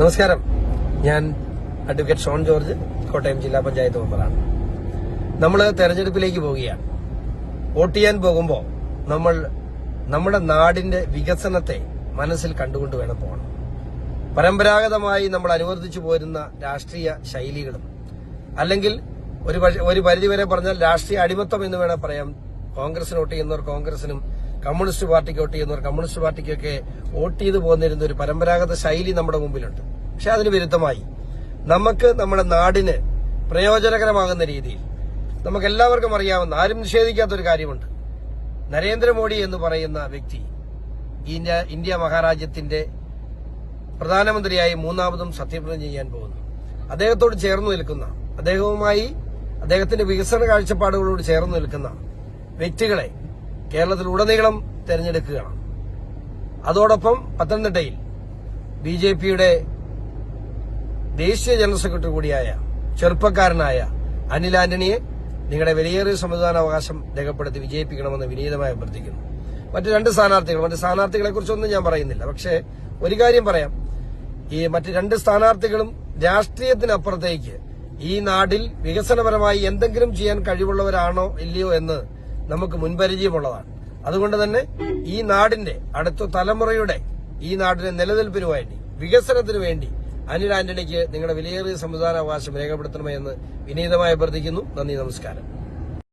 നമസ്കാരം. ഞാൻ അഡ്വക്കേറ്റ് ഷോൺ ജോർജ് കോട്ടയം ജില്ലാ പഞ്ചായത്ത് മെമ്പറാണ്. നമ്മൾ തെരഞ്ഞെടുപ്പിലേക്ക് പോവുകയാണ്. വോട്ട് ചെയ്യാൻ പോകുമ്പോൾ നമ്മൾ നമ്മുടെ നാടിന്റെ വികസനത്തെ മനസ്സിൽ കണ്ടുകൊണ്ട് വേണം പോകണം. പരമ്പരാഗതമായി നമ്മൾ അനുവർത്തിച്ചു പോരുന്ന രാഷ്ട്രീയ ശൈലികളും അല്ലെങ്കിൽ ഒരു ഒരു പരിധിവരെ പറഞ്ഞാൽ രാഷ്ട്രീയ അടിമത്തം എന്ന് വേണേൽ പറയാം. കോൺഗ്രസിന് വോട്ട് ചെയ്യുന്നവർ കോൺഗ്രസിനും കമ്മ്യൂണിസ്റ്റ് പാർട്ടിക്ക് വോട്ട് ചെയ്യുന്നവർ കമ്മ്യൂണിസ്റ്റ് പാർട്ടിക്കൊക്കെ വോട്ട് ചെയ്തു പോന്നിരുന്ന ഒരു പരമ്പരാഗത ശൈലി നമ്മുടെ മുമ്പിലുണ്ട്. പക്ഷെ അതിന് വിരുദ്ധമായി. നമുക്ക് നമ്മുടെ നാടിന് പ്രയോജനകരമാകുന്ന രീതിയിൽ നമുക്ക് എല്ലാവർക്കും അറിയാവുന്ന ആരും നിഷേധിക്കാത്ത ഒരു കാര്യമുണ്ട്. നരേന്ദ്രമോദി എന്ന് പറയുന്ന വ്യക്തി ഇന്ത്യ ഇന്ത്യ മഹാരാജ്യത്തിന്റെ പ്രധാനമന്ത്രിയായി മൂന്നാമതും സത്യപ്രതിജ്ഞ ചെയ്യാൻ പോകുന്നു. അദ്ദേഹത്തോട് ചേർന്ന് നിൽക്കുന്ന അദ്ദേഹവുമായി അദ്ദേഹത്തിന്റെ വികസന കാഴ്ചപ്പാടുകളോട് ചേർന്ന് നിൽക്കുന്ന വ്യക്തികളെ കേരളത്തിൽ ഉടനീളം തെരഞ്ഞെടുക്കുകയാണ്. അതോടൊപ്പം പത്തനംതിട്ടയിൽ ബി ജെ പിയുടെ ദേശീയ ജനറൽ സെക്രട്ടറി കൂടിയായ ചെറുപ്പക്കാരനായ അനിൽ ആന്റണിയെ നിങ്ങളുടെ വിലയേറിയ സമ്മതിദാനാവകാശം രേഖപ്പെടുത്തി വിജയിപ്പിക്കണമെന്ന് വിനീതമായി അഭ്യർത്ഥിക്കുന്നു. മറ്റു രണ്ട് സ്ഥാനാർത്ഥികൾ മറ്റു സ്ഥാനാർത്ഥികളെ കുറിച്ചൊന്നും ഞാൻ പറയുന്നില്ല. പക്ഷേ ഒരു കാര്യം പറയാം. ഈ മറ്റ് രണ്ട് സ്ഥാനാർത്ഥികളും രാഷ്ട്രീയത്തിനപ്പുറത്തേക്ക് ഈ നാടിൽ വികസനപരമായി എന്തെങ്കിലും ചെയ്യാൻ കഴിവുള്ളവരാണോ ഇല്ലയോ എന്ന് നമുക്ക് മുൻപരിചയമുള്ളതാണ്. അതുകൊണ്ട് തന്നെ ഈ നാടിന്റെ അടുത്ത തലമുറയുടെ ഈ നാടിന്റെ നിലനിൽപ്പിന് വേണ്ടി വികസനത്തിന് വേണ്ടി അനിൽ ആന്റണിക്ക് നിങ്ങളുടെ വിലയേറിയ സംവിധാനാവകാശം രേഖപ്പെടുത്തണമെന്ന് വിനീതമായി അഭ്യർത്ഥിക്കുന്നു. നന്ദി നമസ്കാരം.